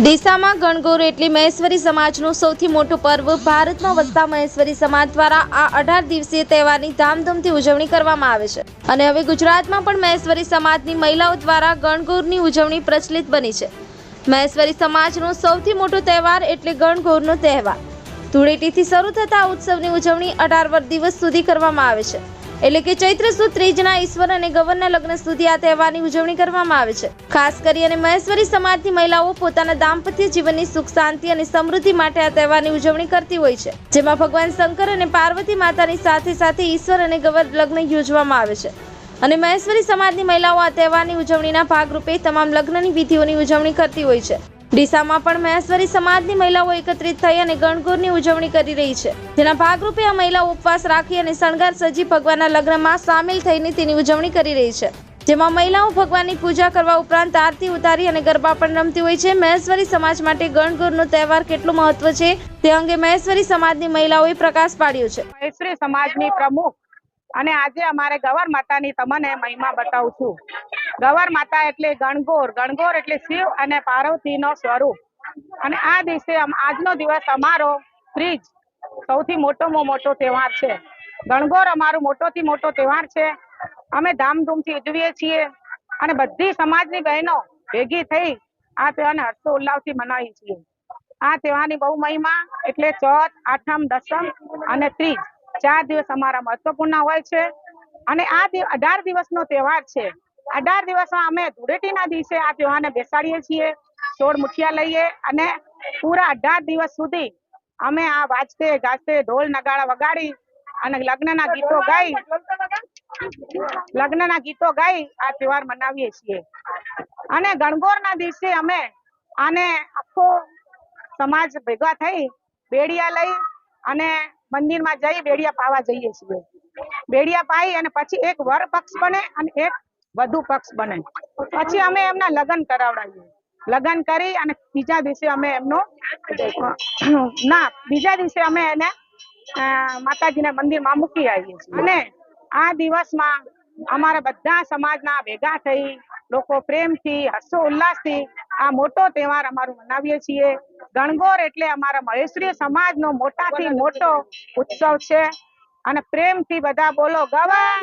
ડીસામાં ગણગોર એટલે મહેશ્વરી સમાજનું સૌથી મોટું પર્વ. ભારતમાં વસતા મહેશ્વરી સમાજ દ્વારા આ અઢાર દિવસીય તહેવારની ધામધૂમથી ઉજવણી કરવામાં આવે છે. અને હવે ગુજરાતમાં પણ મહેશ્વરી સમાજની મહિલાઓ દ્વારા ગણગોરની ઉજવણી પ્રચલિત બની છે. મહેશ્વરી સમાજનો સૌથી મોટો તહેવાર એટલે ગણગોરનો તહેવાર. ધૂળેટીથી શરૂ થતા ઉત્સવની ઉજવણી અઢાર દિવસ સુધી કરવામાં આવે છે. એટલે કે ચૈત્ર સુદ ત્રીજના ઈશ્વર અને ગવરના લગ્ન સુધી આ તહેવારની ઉજવણી કરવામાં આવે છે. ખાસ કરી અને મહેશ્વરી સમાજની મહિલાઓ પોતાના દાંપત્ય જીવનની સુખ, શાંતિ અને સમૃદ્ધિ માટે આ તહેવારની ઉજવણી કરતી હોય છે. જેમાં ભગવાન શંકર અને પાર્વતી માતાની સાથે સાથે ઈશ્વર અને ગવર લગ્ન યોજવામાં આવે છે. અને મહેશ્વરી સમાજની મહિલાઓ આ તહેવારની ઉજવણીના ભાગરૂપે તમામ લગ્નની વિધિઓની ઉજવણી કરતી હોય છે. ડીસામાં પણ મહેશ્વરી સમાજની મહિલાઓ એકત્રિત થઈ અને ગણગોરની ઉજવણી કરી રહી છે. જેના ભાગરૂપે આ મહિલાઓ ઉપવાસ રાખી અને શણગાર સજી ભગવાનના લગ્નમાં સામેલ થઈને તેની ઉજવણી કરી રહી છે. જેમાં મહિલાઓ ભગવાનની પૂજા કરવા ઉપરાંત આરતી ઉતારી અને ગરબા પણ રમતી હોય છે. મહેશ્વરી સમાજ માટે ગણગોરનો તહેવાર કેટલું મહત્વ છે તે અંગે મહેશ્વરી સમાજની મહિલાઓએ પ્રકાશ પાડ્યો છે. મહેશ્વરી સમાજની પ્રમુખ અને આજે અમારે ગવર માતાની તમને મહિમા બતાવું છું. ગવર માતા એટલે ગણગોર. ગણગોર એટલે શિવ અને પાર્વતીનો સ્વરૂપ. અને આ દિવસે આજનો દિવસ અમારો ત્રીજ સૌથી મોટોમાં મોટો તહેવાર છે. ગણગોર અમારો મોટોથી મોટો તહેવાર છે. અમે ધામધૂમથી ઉજવીએ છીએ અને બધી સમાજની બહેનો ભેગી થઈ આ તહેવારને હર્ષો ઉલ્લાસથી મનાવીએ છીએ. આ તહેવારની બહુ મહિમા એટલે ચોથ, આઠમ, દસમ અને ત્રીજ. ચાર દિવસ અમારા મહત્વપૂર્ણ હોય છે. અને આ અઢાર દિવસનો તહેવાર છે. અઢાર દિવસમાં અમે ધૂળેટીના દિવસે આ તહેવારને બેસાડીએ છીએ. સોળ મુઠિયા લઈએ અને પૂરા અઢાર દિવસ સુધી અમે આ વાજતે, ગાજતે, ઢોલ નગાડા વગાડી અને લગ્નના ગીતો ગાઈ, લગ્નના ગીતો ગાઈ આ તહેવાર મનાવીએ છીએ. અને ગણગોરના દિવસે અમે આને આખો સમાજ ભેગા થઈ બેડિયા લઈ અને મંદિરમાં જઈ બેડિયા પાવા જઈએ છીએ. બેડિયા પાઈ અને પછી એક વર પક્ષ બને અને એક વધુ પક્ષ બને. પછી અમે એમના લગ્ન કરાવડાવીએ. લગ્ન કરી અને બીજા દિવસે અમે એમનો ના, બીજા દિવસે અમે એને માતાજીના મંદિરમાં મૂકી આવીએ છીએ. અને આ દિવસમાં અમારા બધા સમાજના ભેગા થઈ, લોકો પ્રેમથી હર્ષો ઉલ્લાસથી આ મોટો તહેવાર અમારું મનાવીએ છીએ. ગણગોર એટલે અમારા મહેશ્વરી સમાજનો મોટાથી મોટો ઉત્સવ છે. અને પ્રેમથી બધા બોલો ગવર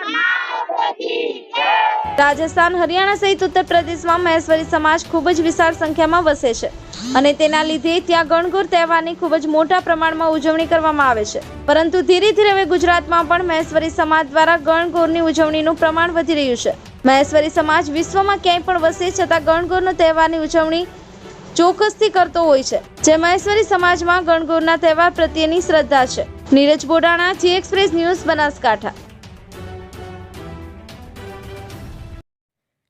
રાજસ્થાન, હરિયાણા સહિત ઉત્તર પ્રદેશમાં મહેશ્વરી સમાજ ખૂબ જ વિશાળ સંખ્યામાં વસે છે અને તેના લીધે ત્યાં ગણગોર તહેવારની ખૂબ જ મોટા પ્રમાણમાં ઉજવણી કરવામાં આવે છે. પરંતુ ધીરે ધીરે હવે ગુજરાતમાં પણ મહેશ્વરી સમાજ દ્વારા ગણગોરની ઉજવણીનું પ્રમાણ વધી રહ્યું છે. મહેશ્વરી સમાજ વિશ્વમાં ક્યાંય પણ વસે છતાં ગણગોરનો તહેવારની ઉજવણી ચોક્કસથી કરતો હોય છે. જે મહેશ્વરી સમાજમાં ગણગોરના તહેવાર પ્રત્યેની શ્રદ્ધા છે. Neeraj Bodana Zee express news Banaskantha.